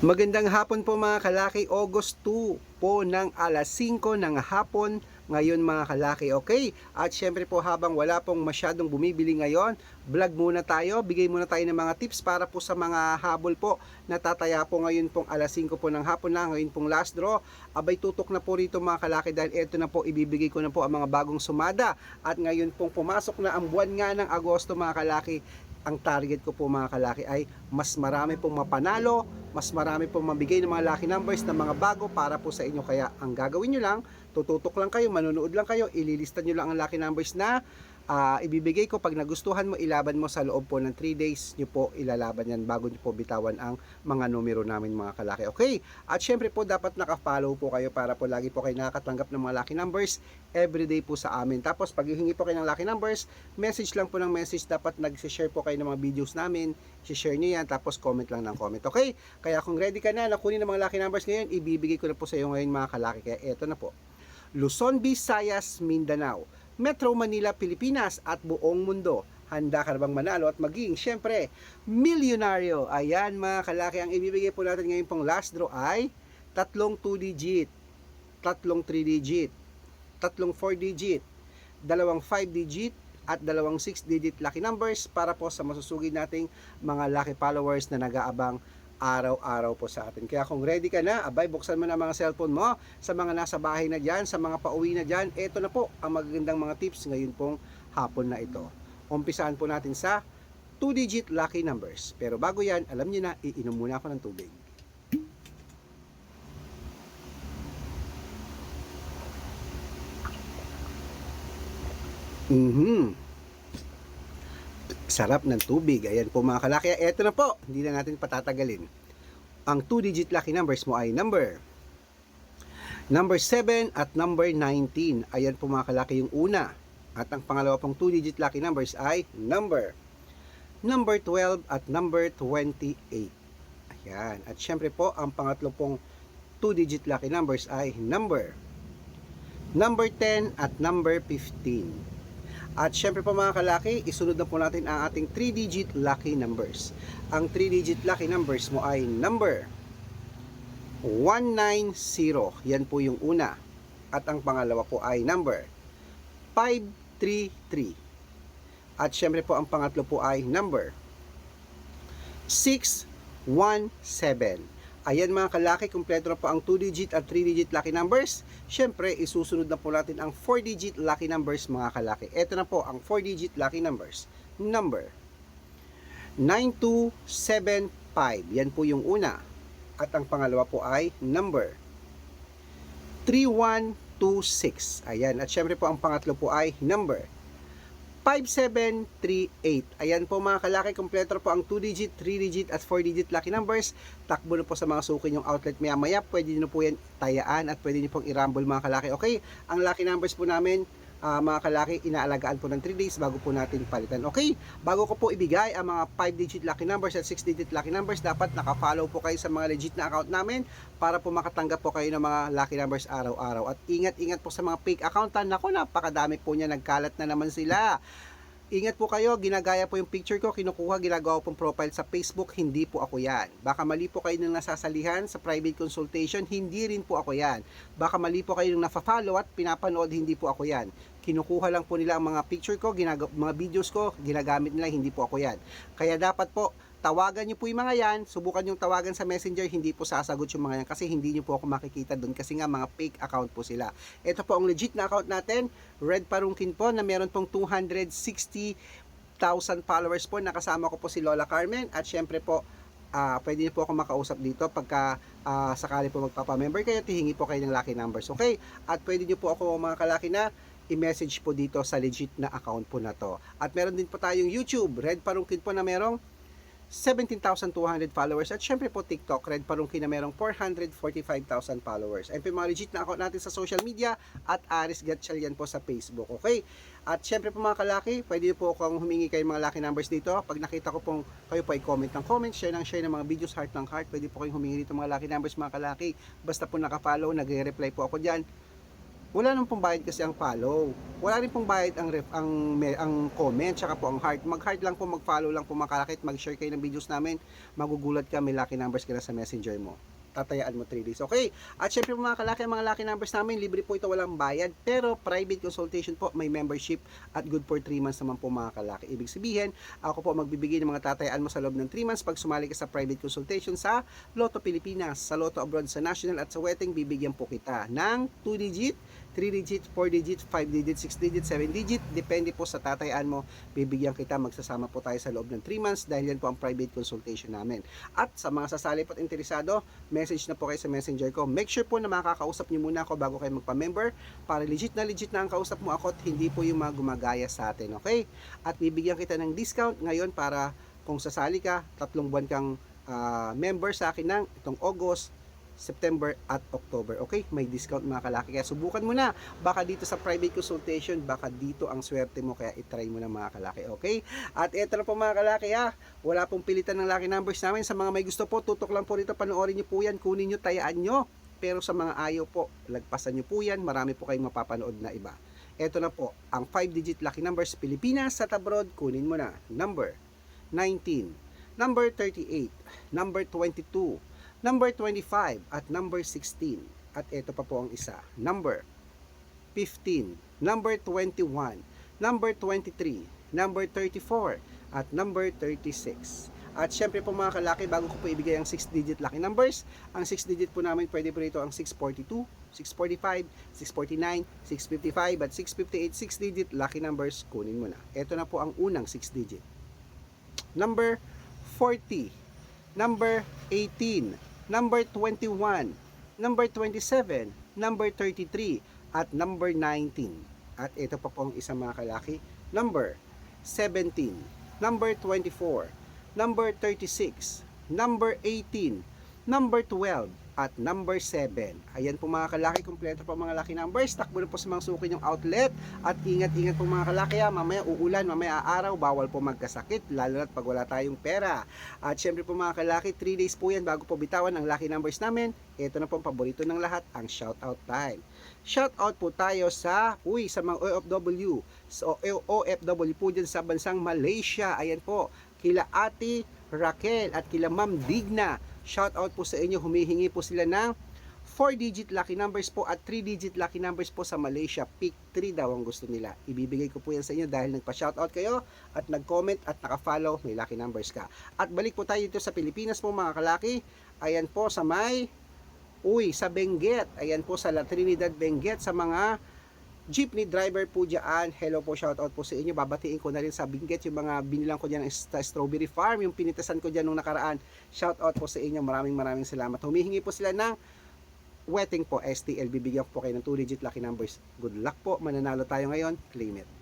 Magandang hapon po mga kalaki, August 2 po ng alas 5 ng hapon ngayon mga kalaki, okay? At syempre po habang wala pong masyadong bumibili ngayon, vlog muna tayo, bigay muna tayo ng mga tips para po sa mga habol po na tataya po ngayon pong alas 5 po ng hapon na, ngayon pong last draw. Abay tutok na po rito mga kalaki dahil ito na po ibibigay ko na po ang mga bagong sumada. At ngayon pong pumasok na ang buwan nga ng Agosto mga kalaki, ang target ko po mga kalaki ay mas marami pong mapanalo, mas marami pong mabigay ng mga lucky numbers na mga bago para po sa inyo. Kaya ang gagawin nyo lang, tututok lang kayo, manonood lang kayo, ililista nyo lang ang lucky numbers na ah, ibibigay ko pag nagustuhan mo, ilaban mo sa loob po ng 3 days nyo po ilalaban yan bago nyo po bitawan ang mga numero namin mga kalaki. Okay? At syempre po dapat naka-follow po kayo para po lagi po kayo nakakatanggap ng mga lucky numbers everyday po sa amin. Tapos pag hihingi po kayo ng lucky numbers, message lang po ng message. Dapat nag-share po kayo ng mga videos namin. share nyo yan. Tapos comment lang ng comment. Okay? Kaya kung ready ka na, nakunin ng mga lucky numbers ngayon, ibibigay ko na po sa iyo ngayon mga kalaki. Kaya eto na po. Luzon, Visayas, Mindanao, Metro Manila, Pilipinas at buong mundo. Handa ka na bang manalo at maging, syempre, milyonaryo. Ayan mga kalaki, ang ibibigay po natin ngayon pong last draw ay tatlong 2 digit, tatlong 3 digit, tatlong 4 digit, dalawang 5 digit, at dalawang 6 digit lucky numbers para po sa masusugid nating mga lucky followers na nag-aabang araw-araw po sa atin. Kaya kung ready ka na, abay, buksan mo na mga cellphone mo sa mga nasa bahay na dyan, sa mga pauwi na dyan, eto na po ang magagandang mga tips ngayon pong hapon na ito. Umpisaan po natin sa 2-digit lucky numbers. Pero bago yan, alam niyo na, iinom muna ako ng tubig. Mhm. Sarap ng tubig. Ayan po mga kalaki. Eto na po. Hindi na natin patatagalin. Ang 2-digit lucky numbers mo ay number number 7 at number 19. Ayan po mga kalaki yung una. At ang pangalawa pong 2-digit lucky numbers ay number number 12 at number 28. Ayan. At syempre po, ang pangatlo pong 2-digit lucky numbers ay number number 10 at number 15. At syempre po mga kalaki, isunod na po natin ang ating 3-digit lucky numbers. Ang 3-digit lucky numbers mo ay number 190. Yan po yung una. At ang pangalawa po ay number 533. At syempre po ang pangatlo po ay number 617. Ayan mga kalaki, kumpleto na po ang 2-digit at 3-digit lucky numbers. Siyempre, isusunod na po natin ang 4-digit lucky numbers mga kalaki. Ito na po ang 4-digit lucky numbers. Number 9275. Yan po yung una. At ang pangalawa po ay number 3126. Ayan. At syempre po ang pangatlo po ay number 5738. Ayan po mga kalaki, kompleto po ang 2-digit, 3-digit at 4-digit lucky numbers. Takbo na po sa mga suki yung outlet maya maya. Pwede nyo po yan tayaan at pwede nyo pong i-rumble mga kalaki. Okay, ang lucky numbers po namin, ah, mga kalaki, inaalagaan po ng 3 days bago po natin palitan. Okay, bago ko po ibigay ang mga 5-digit lucky numbers at 6-digit lucky numbers, dapat naka-follow po kayo sa mga legit na account namin para po makatanggap po kayo ng mga lucky numbers araw-araw. At ingat-ingat po sa mga fake account. Nako, napakadami po niya. Nagkalat na naman sila. Ingat po kayo, ginagaya po yung picture ko, kinukuha, ginagawa pong profile sa Facebook, hindi po ako yan. Baka mali po kayo nang nasasalihan sa private consultation, hindi rin po ako yan. Baka mali po kayo nang nafa-follow at pinapanood, hindi po ako yan. Kinukuha lang po nila ang mga picture ko, ginag- mga videos ko, ginagamit nila, hindi po ako yan. Kaya dapat po, tawagan niyo po yung mga yan, subukan yung tawagan sa messenger, hindi po sasagot yung mga yan kasi hindi niyo po ako makikita doon kasi nga mga fake account po sila. Ito po ang legit na account natin, Red Parungkin po na meron pong 260,000 followers po, nakasama ko po si Lola Carmen at syempre po ah pwede niyo po ako makausap dito pagka ah, sakali po magpapa-member kayo, tihingi po kayo ng lucky numbers, okay? At pwede niyo po ako mga kalaki na i-message po dito sa legit na account po na to. At meron din po tayong YouTube, Red Parungkin po na merong 17,200 followers. At syempre po TikTok, Red Parungki na merong 445,000 followers. Ayun po legit na account natin sa social media at Aris Gatchalian po sa Facebook. Okay? At syempre po mga kalaki, pwede po akong humingi kayo mga lucky numbers dito. Pag nakita ko pong kayo po ay comment ng comment, share ng share ng mga videos, heart ng heart, pwede po kayong humingi dito mga lucky numbers mga kalaki. Basta po nakafollow, nagre-reply po ako dyan wala nang pong bayad kasi ang follow. Wala rin pong bayad ang ref, ang ang comment tsaka po ang heart. Mag-heart lang po, mag-follow lang po mga kalakit, mag-share kayo ng videos namin. Magugulat ka, may lucky numbers ka na sa messenger mo. Tatayaan mo 3 days. Okay? At syempre po mga kalaki, mga lucky numbers namin, libre po ito, walang bayad. Pero private consultation po, may membership at good for 3 months naman po mga kalaki. Ibig sabihin, ako po magbibigay ng mga tatayaan mo sa loob ng 3 months pag sumali ka sa private consultation sa Lotto Pilipinas, sa Lotto Abroad, sa National at sa Wedding, bibigyan po kita ng 2 digit, 3 digit, 4 digit, 5 digit, 6 digit, 7 digit. Depende po sa tatayaan mo, bibigyan kita. Magsasama po tayo sa loob ng 3 months dahil yan po ang private consultation namin. At sa mga sasali po at interesado, message na po kayo sa messenger ko. Make sure po na makakausap niyo muna ako bago kayo magpa-member para legit na legit na ang kausap mo ako at hindi po yung mga gumagaya sa atin. Okay? At bibigyan kita ng discount ngayon para kung sasali ka, tatlong buwan kang ah, member sa akin ng itong August, September at October. Okay? May discount mga kalaki. Kaya subukan mo na. Baka dito sa private consultation, baka dito ang swerte mo. Kaya itry mo na mga kalaki. Okay? At eto na po mga kalaki ha. Wala pong pilitan ng lucky numbers namin. Sa mga may gusto po, tutok lang po rito. Panoorin nyo po yan. Kunin nyo, tayaan nyo. Pero sa mga ayaw po, lagpasan nyo po yan. Marami po kayong mapapanood na iba. Eto na po, ang 5-digit lucky numbers Pilipinas sa abroad, kunin mo na. Number 19, number 38, number 22, number 25, at number 16. At ito pa po ang isa, number 15, number 21, number 23, number 34, at number 36. At syempre po mga kalaki, bago ko po ibigay ang 6-digit lucky numbers, ang 6-digit po namin pwede po rito ang 642, 645, 649, 655, at 658 6-digit lucky numbers, kunin mo na. Ito na po ang unang 6-digit. Number 40, number 18, number 21, number 27, number 33, at number 19. At ito pa po ang isang mga kalaki, number 17, number 24, number 36, number 18, number 12, at number 7. Ayan po mga kalaki, kompleto po mga laki numbers. Takbo na po sa mga suki yung outlet. At ingat-ingat po mga kalaki ha, mamaya uulan, mamaya araw, bawal po magkasakit, lalo na pag wala tayong pera. At syempre po mga kalaki, 3 days po yan bago po bitawan ang lucky numbers namin. Ito na po ang paborito ng lahat, ang shoutout time. Shoutout po tayo sa, uy, sa mga OFW. So, OFW po dyan sa bansang Malaysia. Ayan po, kila Ate Raquel at kila Ma'am Digna. Shout out po sa inyo, humihingi po sila ng 4-digit lucky numbers po at 3-digit lucky numbers po sa Malaysia. Pick 3 daw ang gusto nila. Ibibigay ko po yan sa inyo dahil nagpa-shoutout kayo at nag-comment at naka-follow, may lucky numbers ka. At balik po tayo dito sa Pilipinas po mga kalaki. Ayan po sa may, uy, sa Benguet. Ayan po sa La Trinidad Benguet sa mga jeepney driver po dyan. Hello po, shout out po sa inyo. Babatiin ko na rin sa Benguet yung mga binilang ko dyan sa strawberry farm, yung pinitasan ko dyan nung nakaraan. Shout out po sa inyo. Maraming maraming salamat. Humihingi po sila ng wedding po STL. Bibigyan po kayo ng 2 digit lucky numbers. Good luck po. Mananalo tayo ngayon. Claim it.